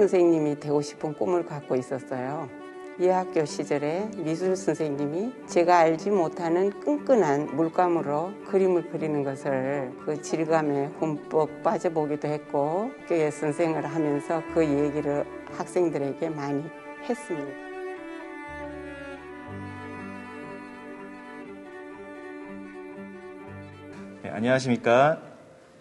선생님이 되고 싶은 꿈을 갖고 있었어요. 예학교 시절에 미술 선생님이 제가 알지 못하는 끈끈한 물감으로 그림을 그리는 것을 그 질감에 흠뻑 빠져보기도 했고 학교에 선생을 하면서 그 얘기를 학생들에게 많이 했습니다. 네, 안녕하십니까.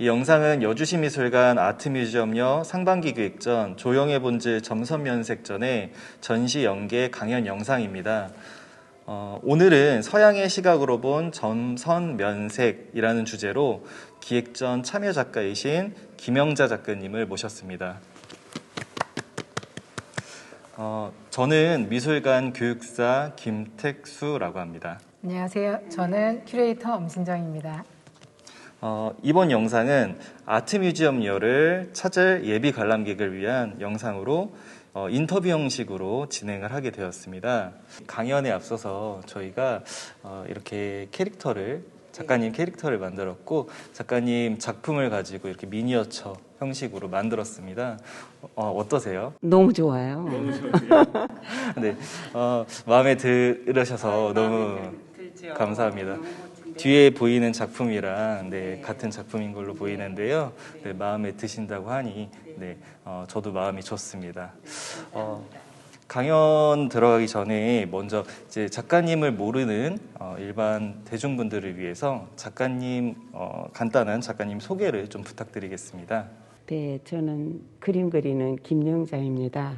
이 영상은 여주시미술관 아트뮤지엄역 상반기 기획전 조영의 본질 점선면색전의 전시 연계 강연 영상입니다. 어, 오늘은 서양의 시각으로 본 점선면색이라는 주제로 기획전 참여 작가이신 김영자 작가님을 모셨습니다. 어, 저는 미술관 교육사 김택수라고 합니다. 안녕하세요. 저는 큐레이터 엄신정입니다. 어, 이번 영상은 아트 뮤지엄열을 찾을 예비 관람객을 위한 영상으로 어, 인터뷰 형식으로 진행을 하게 되었습니다. 강연에 앞서서 저희가 어, 이렇게 캐릭터를 작가님 캐릭터를 만들었고 작가님 작품을 가지고 이렇게 미니어처 형식으로 만들었습니다. 어, 어떠세요? 너무 좋아요. 네, 어, 마음에 들으셔서 너무 감사합니다. 뒤에 보이는 작품이랑 네, 같은 작품인 걸로 보이는데요. 네, 마음에 드신다고 하니 네, 어, 저도 마음이 좋습니다. 어, 강연 들어가기 전에 먼저 이제 작가님을 모르는 어, 일반 대중분들을 위해서 작가님 어, 간단한 작가님 소개를 좀 부탁드리겠습니다. 네, 저는 그림 그리는 김영자입니다.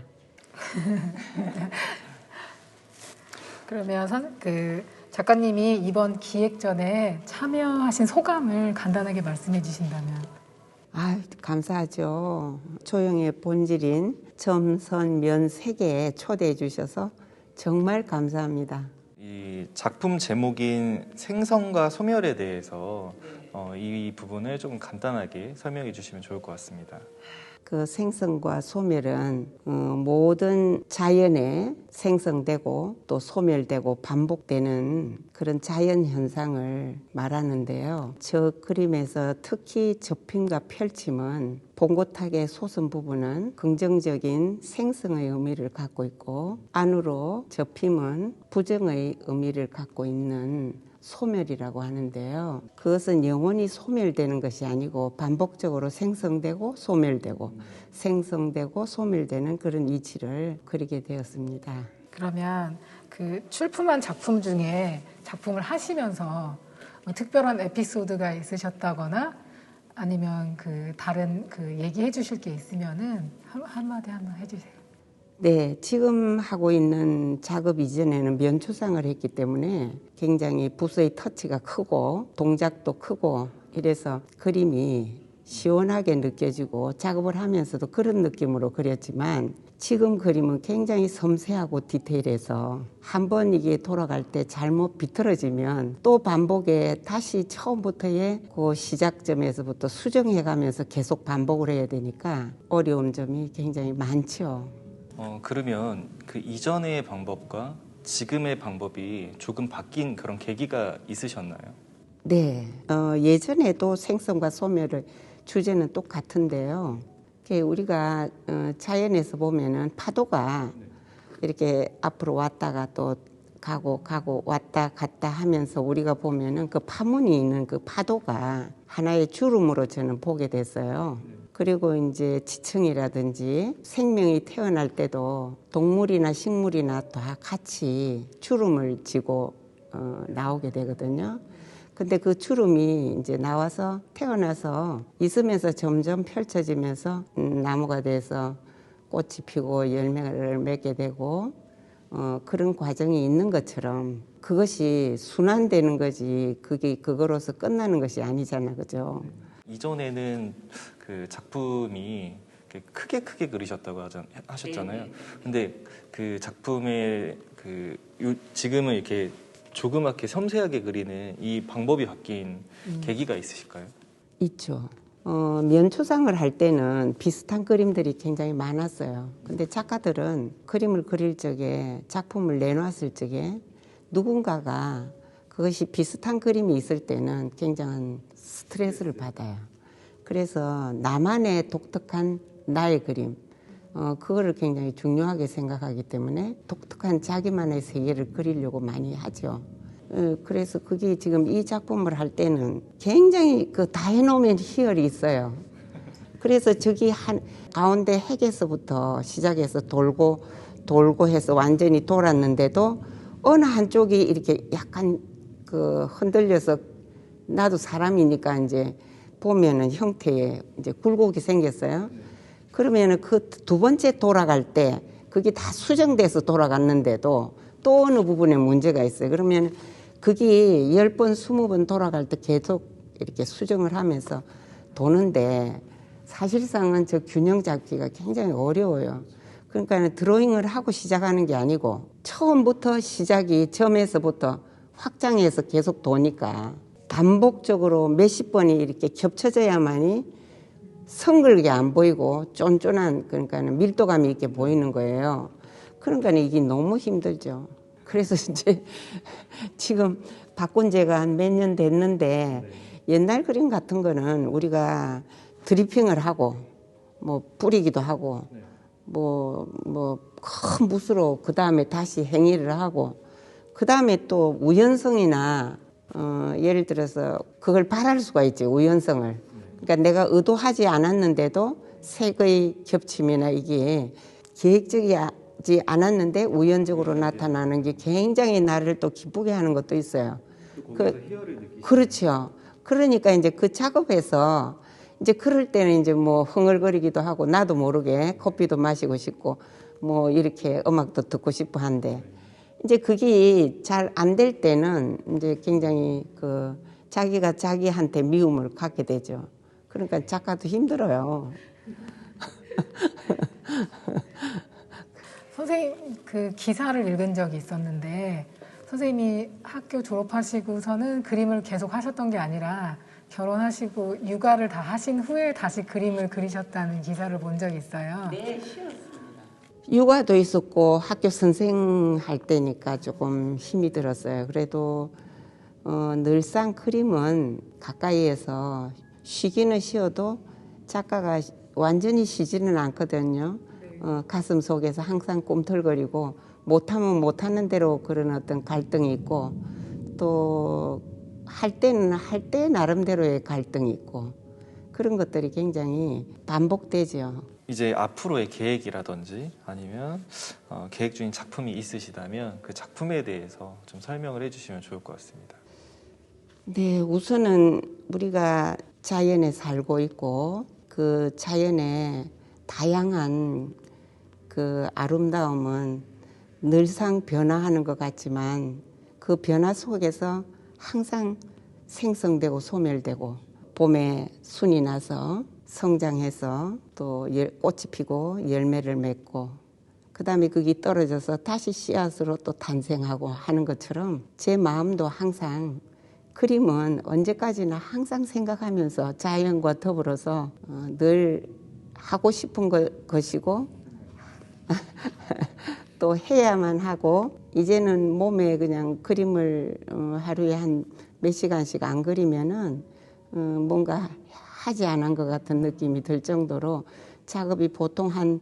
그러면 선, 그 작가님이 이번 기획전에 참여하신 소감을 간단하게 말씀해 주신다면. 아, 감사하죠. 조영의 본질인 점선면 세계에 초대해 주셔서 정말 감사합니다. 이 작품 제목인 생성과 소멸에 대해서 어, 이 부분을 좀 간단하게 설명해 주시면 좋을 것 같습니다. 그 생성과 소멸은 어, 모든 자연에 생성되고 또 소멸되고 반복되는 그런 자연 현상을 말하는데요. 저 그림에서 특히 접힘과 펼침은 봉고탁의 소선 부분은 긍정적인 생성의 의미를 갖고 있고 안으로 접힘은 부정의 의미를 갖고 있는 소멸이라고 하는데요. 그것은 영원히 소멸되는 것이 아니고 반복적으로 생성되고 소멸되고 생성되고 소멸되는 그런 이치를 그리게 되었습니다. 그러면 그 출품한 작품 중에 작품을 하시면서 뭐 특별한 에피소드가 있으셨다거나 아니면 그 다른 그 얘기해 주실 게 있으면은 한, 한마디 한번 해주세요. 네, 지금 하고 있는 작업 이전에는 면초상을 했기 때문에 굉장히 붓의 터치가 크고 동작도 크고 이래서 그림이 시원하게 느껴지고 작업을 하면서도 그런 느낌으로 그렸지만 지금 그림은 굉장히 섬세하고 디테일해서 한 번 이게 돌아갈 때 잘못 비틀어지면 또 반복에 다시 처음부터의 그 시작점에서부터 수정해 가면서 계속 반복을 해야 되니까 어려운 점이 굉장히 많죠. 어, 그러면 그 이전의 방법과 지금의 방법이 조금 바뀐 그런 계기가 있으셨나요? 네, 어, 예전에도 생성과 소멸의 주제는 똑같은데요. 우리가 어, 자연에서 보면은 파도가 이렇게 앞으로 왔다가 또 가고 가고 왔다 갔다 하면서 우리가 보면은 그 파문이 있는 그 파도가 하나의 주름으로 저는 보게 됐어요. 그리고 이제 지층이라든지 생명이 태어날 때도 동물이나 식물이나 다 같이 주름을 지고 어, 나오게 되거든요. 근데 그 주름이 이제 나와서 태어나서 있으면서 점점 펼쳐지면서 음, 나무가 돼서 꽃이 피고 열매를 맺게 되고 어, 그런 과정이 있는 것처럼 그것이 순환되는 거지 그게 그거로서 끝나는 것이 아니잖아 그죠? 이전에는 그 작품이 크게 크게 그리셨다고 하잖- 하셨잖아요. 근데 그 작품의 그 요- 지금은 이렇게 조그맣게 섬세하게 그리는 이 방법이 바뀐 계기가 있으실까요? 있죠. 어, 면초상을 할 때는 비슷한 그림들이 굉장히 많았어요. 근데 작가들은 그림을 그릴 적에 작품을 내놨을 적에 누군가가 그것이 비슷한 그림이 있을 때는 굉장한 스트레스를 받아요. 그래서 나만의 독특한 나의 그림, 어, 그거를 굉장히 중요하게 생각하기 때문에 독특한 자기만의 세계를 그리려고 많이 하죠. 어, 그래서 그게 지금 이 작품을 할 때는 굉장히 그 다 해놓으면 희열이 있어요. 그래서 저기 한 가운데 핵에서부터 시작해서 돌고 돌고 해서 완전히 돌았는데도 어느 한쪽이 이렇게 약간 그 흔들려서 나도 사람이니까 이제 보면은 형태에 이제 굴곡이 생겼어요. 그러면은 그 두 번째 돌아갈 때 그게 다 수정돼서 돌아갔는데도 또 어느 부분에 문제가 있어요. 그러면 그게 열 번, 스무 번 돌아갈 때 계속 이렇게 수정을 하면서 도는데 사실상은 저 균형 잡기가 굉장히 어려워요. 그러니까 드로잉을 하고 시작하는 게 아니고 처음부터 시작이 처음에서부터 확장해서 계속 도니까 반복적으로 몇십 번이 이렇게 겹쳐져야만이 성글게 안 보이고 쫀쫀한 그러니까 밀도감이 있게 보이는 거예요. 그러니까 이게 너무 힘들죠. 그래서 이제 지금 바꾼 지가 한 몇 년 됐는데 옛날 그림 같은 거는 우리가 드리핑을 하고 뭐 뿌리기도 하고 뭐 뭐 큰 붓으로 그 다음에 다시 행위를 하고 그 다음에 또 우연성이나 어, 예를 들어서 그걸 바랄 수가 있지 우연성을 그러니까 내가 의도하지 않았는데도 색의 겹침이나 이게 계획적이지 않았는데 우연적으로 나타나는 게 굉장히 나를 또 기쁘게 하는 것도 있어요. 그, 그렇죠. 그러니까 이제 그 작업에서 이제 그럴 때는 이제 뭐 흥얼거리기도 하고 나도 모르게 커피도 마시고 싶고 뭐 이렇게 음악도 듣고 싶어 한데 이제 그게 잘 안 될 때는 이제 굉장히 그 자기가 자기한테 미움을 갖게 되죠. 그러니까 작가도 힘들어요. 선생님 그 기사를 읽은 적이 있었는데 선생님이 학교 졸업하시고서는 그림을 계속 하셨던 게 아니라 결혼하시고 육아를 다 하신 후에 다시 그림을 그리셨다는 기사를 본 적이 있어요. 육아도 있었고 학교 선생 할 때니까 조금 힘이 들었어요. 그래도 어, 늘상 그림은 가까이에서 쉬기는 쉬어도 작가가 완전히 쉬지는 않거든요. 어, 가슴 속에서 항상 꿈틀거리고 못하면 못하는 대로 그런 어떤 갈등이 있고 또 할 때는 할 때 나름대로의 갈등이 있고 그런 것들이 굉장히 반복되죠. 이제 앞으로의 계획이라든지 아니면 어, 계획 중인 작품이 있으시다면 그 작품에 대해서 좀 설명을 해주시면 좋을 것 같습니다. 네, 우선은 우리가 자연에 살고 있고 그 자연의 다양한 그 아름다움은 늘상 변화하는 것 같지만 그 변화 속에서 항상 생성되고 소멸되고 봄에 순이 나서 성장해서 또 열- 꽃이 피고 열매를 맺고 그 다음에 그게 떨어져서 다시 씨앗으로 또 탄생하고 하는 것처럼 제 마음도 항상 그림은 언제까지나 항상 생각하면서 자연과 더불어서 어, 늘 하고 싶은 거- 것이고 또 해야만 하고 이제는 몸에 그냥 그림을 어, 하루에 한 몇 시간씩 안 그리면은 어, 뭔가 하지 않은 것 같은 느낌이 들 정도로 작업이 보통 한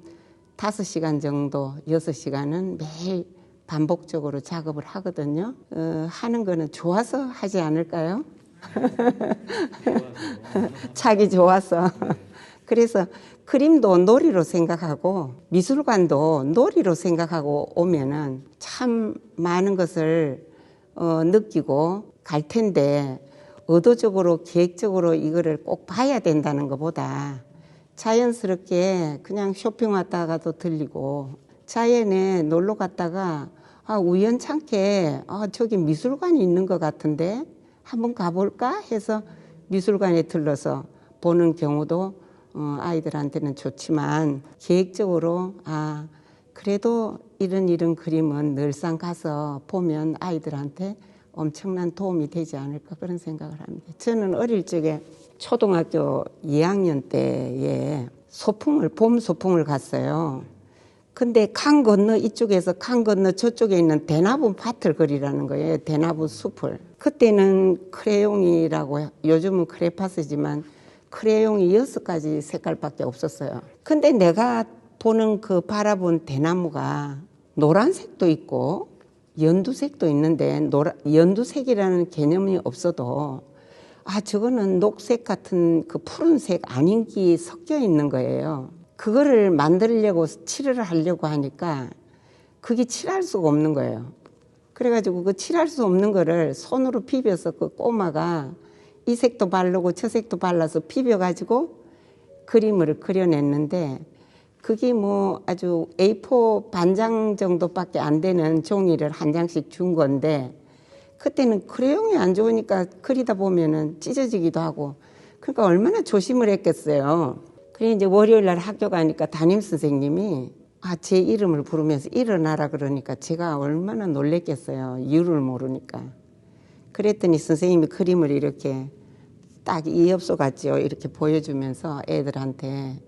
다섯 시간 정도, 여섯 시간은 매일 반복적으로 작업을 하거든요. 어, 하는 거는 좋아서 하지 않을까요? 자기 좋아서. 그래서 그림도 놀이로 생각하고 미술관도 놀이로 생각하고 오면은 참 많은 것을 어, 느끼고 갈 텐데 의도적으로 계획적으로 이거를 꼭 봐야 된다는 것보다 자연스럽게 그냥 쇼핑 왔다가도 들리고 자연에 놀러 갔다가 아, 우연찮게 아, 저기 미술관이 있는 것 같은데 한번 가볼까? 해서 미술관에 들러서 보는 경우도 어, 아이들한테는 좋지만 계획적으로 아 그래도 이런 이런 그림은 늘상 가서 보면 아이들한테 엄청난 도움이 되지 않을까 그런 생각을 합니다. 저는 어릴 적에 초등학교 2학년 때에 소풍을 봄 소풍을 갔어요. 근데 강 건너 이쪽에서 강 건너 저쪽에 있는 대나무 밭을 그리라는 거예요. 대나무 숲을. 그때는 크레용이라고 요즘은 크레파스지만 크레용이 여섯 가지 색깔밖에 없었어요. 근데 내가 보는 그 바라본 대나무가 노란색도 있고 연두색도 있는데 노라, 연두색이라는 개념이 없어도 아 저거는 녹색 같은 그 푸른색 아닌 게 섞여 있는 거예요. 그거를 만들려고 칠을 하려고 하니까 그게 칠할 수가 없는 거예요. 그래가지고 그 칠할 수 없는 거를 손으로 비벼서 그 꼬마가 이 색도 바르고 저 색도 발라서 비벼가지고 그림을 그려냈는데 그게 뭐 아주 A4 반장 정도밖에 안 되는 종이를 한 장씩 준 건데 그때는 크레용이 안 좋으니까 그리다 보면은 찢어지기도 하고 그러니까 얼마나 조심을 했겠어요. 그래 이제 월요일 날 학교 가니까 담임 선생님이 아 제 이름을 부르면서 일어나라 그러니까 제가 얼마나 놀랬겠어요. 이유를 모르니까. 그랬더니 선생님이 그림을 이렇게 딱 이엽소 같지요. 이렇게 보여주면서 애들한테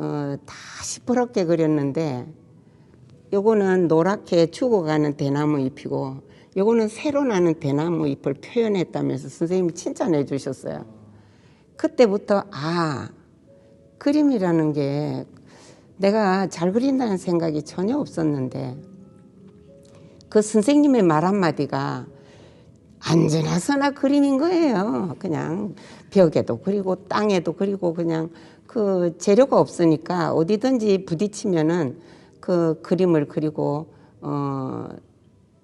어, 다 시퍼렇게 그렸는데 요거는 노랗게 죽어가는 대나무 잎이고 요거는 새로 나는 대나무 잎을 표현했다면서 선생님이 칭찬해 주셨어요. 그때부터 아 그림이라는 게 내가 잘 그린다는 생각이 전혀 없었는데 그 선생님의 말 한마디가 안전하 서나 그림인 거예요. 그냥 벽에도 그리고 땅에도 그리고 그냥 그 재료가 없으니까 어디든지 부딪히면은 그 그림을 그리고 어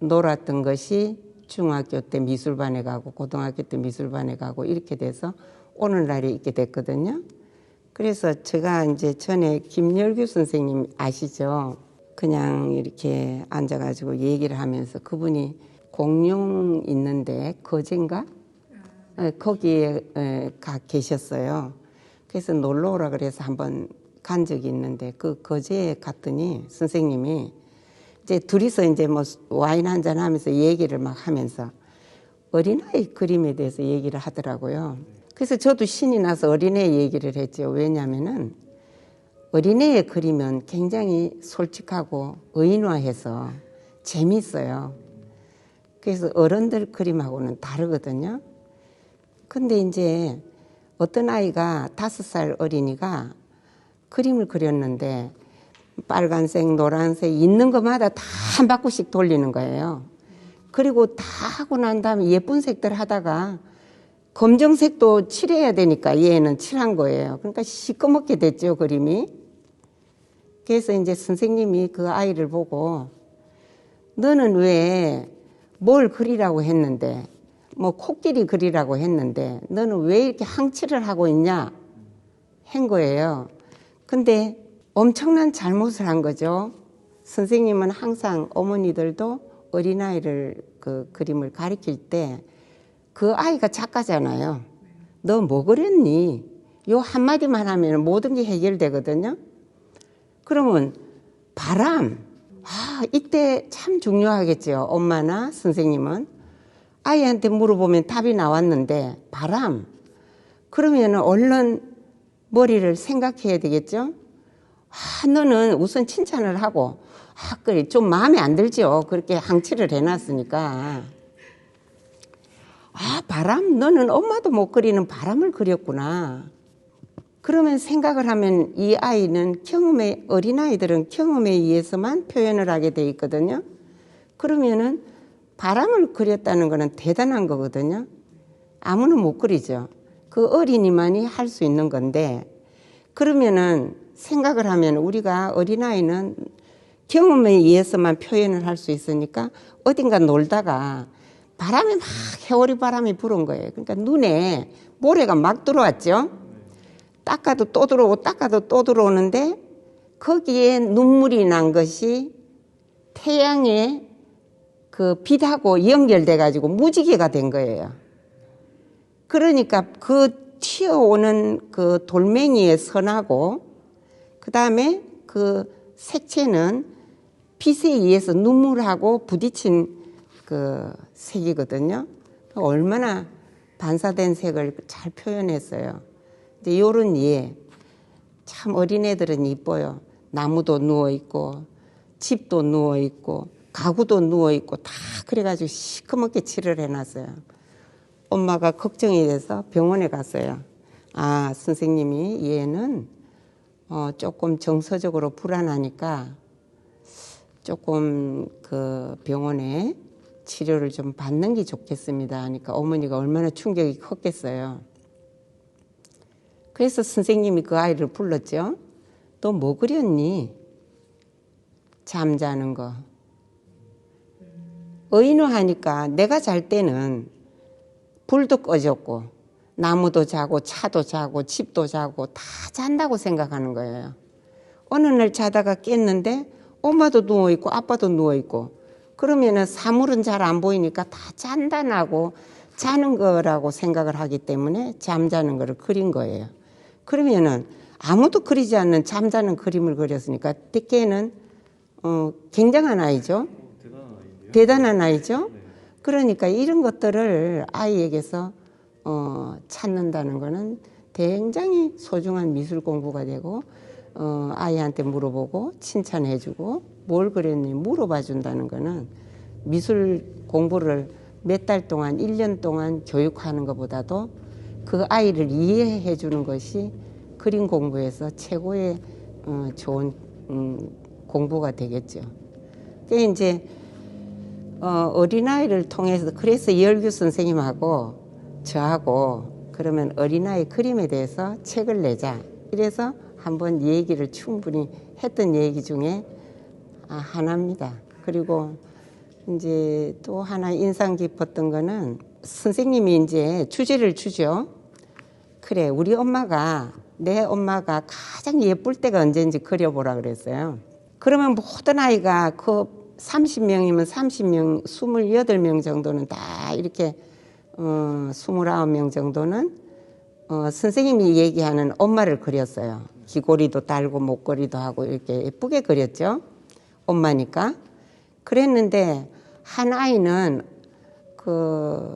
놀았던 것이 중학교 때 미술반에 가고 고등학교 때 미술반에 가고 이렇게 돼서 오늘날에 있게 됐거든요. 그래서 제가 이제 전에 김열규 선생님 아시죠? 그냥 이렇게 앉아가지고 얘기를 하면서 그분이 공룡 있는데 거제인가? 예, 거기에 예, 가 계셨어요. 그래서 놀러 오라 그래서 한번 간 적이 있는데 그 거제에 갔더니 선생님이 이제 둘이서 이제 뭐 와인 한 잔 하면서 얘기를 막 하면서 어린아이 그림에 대해서 얘기를 하더라고요. 그래서 저도 신이 나서 어린애 얘기를 했죠. 왜냐면은 어린애에 그리면 굉장히 솔직하고 의인화해서 재밌어요. 그래서 어른들 그림하고는 다르거든요. 근데 이제 어떤 아이가 다섯 살 어린이가 그림을 그렸는데 빨간색, 노란색 있는 것마다 다 한 바퀴씩 돌리는 거예요. 그리고 다 하고 난 다음에 예쁜 색들 하다가 검정색도 칠해야 되니까 얘는 칠한 거예요. 그러니까 시꺼멓게 됐죠, 그림이. 그래서 이제 선생님이 그 아이를 보고 너는 왜 뭘 그리라고 했는데 뭐 코끼리 그리라고 했는데 너는 왜 이렇게 항칠을 하고 있냐 한 거예요. 근데 엄청난 잘못을 한 거죠. 선생님은 항상 어머니들도 어린아이를 그 그림을 가리킬 때 그 아이가 작가잖아요. 너 뭐 그랬니? 요 한마디만 하면 모든 게 해결되거든요. 그러면 바람. 아, 이때 참 중요하겠죠. 엄마나 선생님은. 아이한테 물어보면 답이 나왔는데, 바람. 그러면 얼른 머리를 생각해야 되겠죠? 아, 너는 우선 칭찬을 하고, 아, 그래, 좀 마음에 안 들죠. 그렇게 항치를 해놨으니까. 아, 바람? 너는 엄마도 못 그리는 바람을 그렸구나. 그러면 생각을 하면 이 아이는 경험에, 어린아이들은 경험에 의해서만 표현을 하게 돼 있거든요. 그러면은 바람을 그렸다는 거는 대단한 거거든요. 아무나 못 그리죠. 그 어린이만이 할 수 있는 건데, 그러면은 생각을 하면 우리가 어린아이는 경험에 의해서만 표현을 할 수 있으니까 어딘가 놀다가 바람이 막 해오리 바람이 불은 거예요. 그러니까 눈에 모래가 막 들어왔죠. 닦아도 또 들어오고 닦아도 또 들어오는데 거기에 눈물이 난 것이 태양의 그 빛하고 연결돼 가지고 무지개가 된 거예요. 그러니까 그 튀어오는 그 돌멩이의 선하고 그 다음에 그 색채는 빛에 의해서 눈물하고 부딪힌 그 색이거든요. 얼마나 반사된 색을 잘 표현했어요. 이제 요런 예. 참 어린애들은 이뻐요. 나무도 누워 있고, 집도 누워 있고, 가구도 누워 있고, 다 그래가지고 시커멓게 칠을 해놨어요. 엄마가 걱정이 돼서 병원에 갔어요. 아, 선생님이 얘는 어, 조금 정서적으로 불안하니까 조금 그 병원에 치료를 좀 받는 게 좋겠습니다. 하니까 어머니가 얼마나 충격이 컸겠어요. 그래서 선생님이 그 아이를 불렀죠. 너뭐 그렸니? 잠자는 거. 의인을 하니까 내가 잘 때는 불도 꺼졌고 나무도 자고 차도 자고 집도 자고 다 잔다고 생각하는 거예요. 어느 날 자다가 깼는데 엄마도 누워 있고 아빠도 누워 있고 그러면은 사물은 잘 안 보이니까 다 잔다나고 자는 거라고 생각을 하기 때문에 잠자는 거를 그린 거예요. 그러면은 아무도 그리지 않는 잠자는 그림을 그렸으니까 때께는 어, 굉장한 아이죠. 대단한 아이죠. 그러니까 이런 것들을 아이에게서 어, 찾는다는 거는 굉장히 소중한 미술 공부가 되고 어, 아이한테 물어보고 칭찬해주고 뭘 그렸니 물어봐 준다는 거는 미술 공부를 몇 달 동안, 일 년 동안 교육하는 것보다도 그 아이를 이해해 주는 것이 그림 공부에서 최고의 어, 좋은 음, 공부가 되겠죠. 그 이제 어, 어린아이를 통해서 그래서 이열규 선생님하고 저하고 그러면 어린아이 그림에 대해서 책을 내자. 이래서 한번 얘기를 충분히 했던 얘기 중에 아, 하나입니다. 그리고 이제 또 하나 인상 깊었던 거는 선생님이 이제 주제를 주죠. 그래, 우리 엄마가 내 엄마가 가장 예쁠 때가 언제인지 그려보라 그랬어요. 그러면 모든 아이가 그 30명이면 30명, 28명 정도는 다 이렇게 어, 29명 정도는 어, 선생님이 얘기하는 엄마를 그렸어요. 귀고리도 달고 목걸이도 하고 이렇게 예쁘게 그렸죠. 엄마니까. 그랬는데 한 아이는 그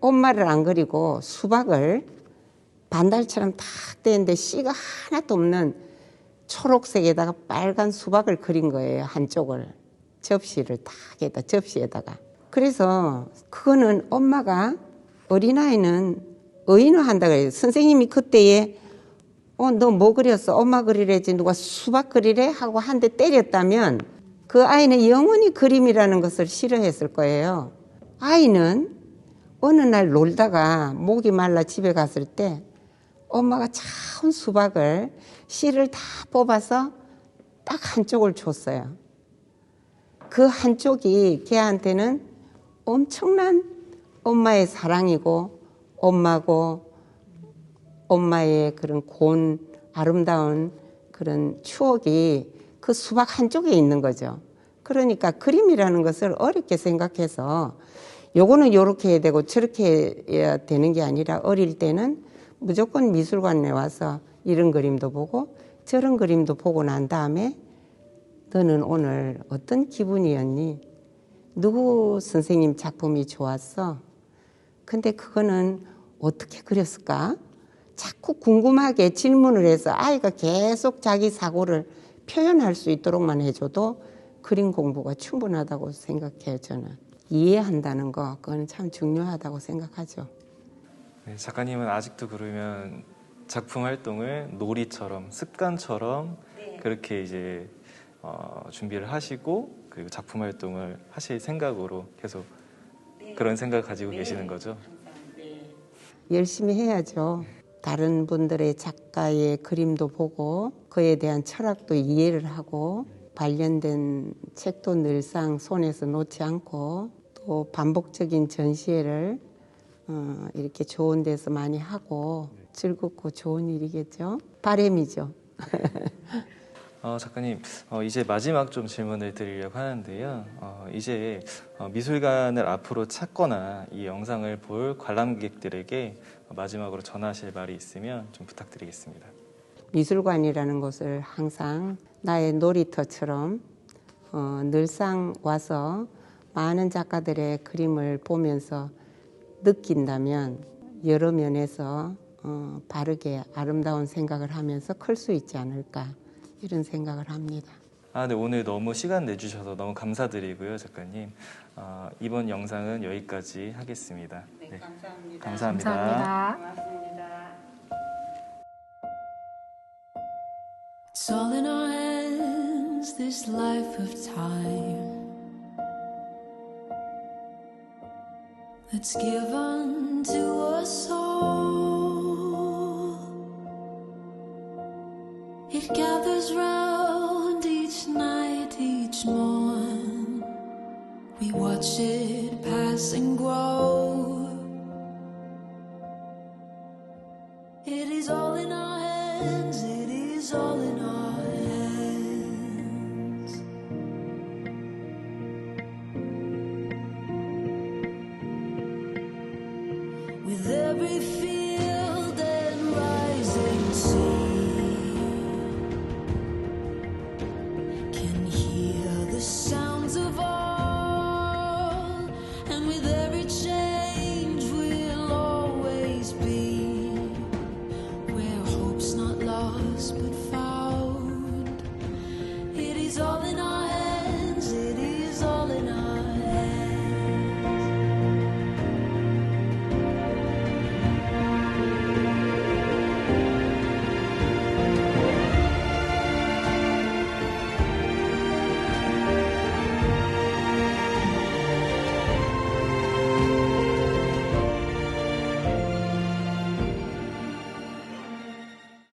엄마를 안 그리고 수박을 반달처럼 탁 떼는데 씨가 하나도 없는 초록색에다가 빨간 수박을 그린 거예요. 한쪽을. 접시를 탁 해다 접시에다가. 그래서 그거는 엄마가 어린아이는 의인화 한다 그래요. 선생님이 그때에 어, 너 뭐 그렸어? 엄마 그리래지 누가 수박 그리래? 하고 한 대 때렸다면 그 아이는 영원히 그림이라는 것을 싫어했을 거예요. 아이는 어느 날 놀다가 목이 말라 집에 갔을 때 엄마가 차운 수박을 씨를 다 뽑아서 딱 한쪽을 줬어요. 그 한쪽이 걔한테는 엄청난 엄마의 사랑이고 엄마고 엄마의 그런 고운 아름다운 그런 추억이 그 수박 한쪽에 있는 거죠. 그러니까 그림이라는 것을 어렵게 생각해서 요거는 요렇게 해야 되고 저렇게 해야 되는 게 아니라 어릴 때는 무조건 미술관에 와서 이런 그림도 보고 저런 그림도 보고 난 다음에 너는 오늘 어떤 기분이었니? 누구 선생님 작품이 좋았어? 근데 그거는 어떻게 그렸을까? 자꾸 궁금하게 질문을 해서 아이가 계속 자기 사고를 표현할 수 있도록만 해줘도 그림 공부가 충분하다고 생각해요, 저는. 이해한다는 거, 그건 참 중요하다고 생각하죠. 네, 작가님은 아직도 그러면 작품 활동을 놀이처럼 습관처럼 그렇게 이제 어, 준비를 하시고 그리고 작품 활동을 하실 생각으로 계속 그런 생각 가지고 계시는 거죠. 열심히 해야죠. 다른 분들의 작가의 그림도 보고 그에 대한 철학도 이해를 하고 관련된 책도 늘상 손에서 놓지 않고 또 반복적인 전시회를 어, 이렇게 좋은 데서 많이 하고 즐겁고 좋은 일이겠죠. 바램이죠. 어, 작가님, 어, 이제 마지막 좀 질문을 드리려고 하는데요. 어, 이제 어, 미술관을 앞으로 찾거나 이 영상을 볼 관람객들에게 마지막으로 전하실 말이 있으면 좀 부탁드리겠습니다. 미술관이라는 곳을 항상 나의 놀이터처럼 어, 늘상 와서 많은 작가들의 그림을 보면서 느낀다면 여러 면에서 어, 바르게 아름다운 생각을 하면서 클 수 있지 않을까 이런 생각을 합니다. 아, 네, 오늘 너무 시간 내주셔서 너무 감사드리고요, 작가님. 아, 이번 영상은 여기까지 하겠습니다. 네, 네 감사합니다. 감사합니다. 감사합니다. It's all in our hands, this life of time. That's given to us all. gathers round each night, each morn. We watch it pass and grow.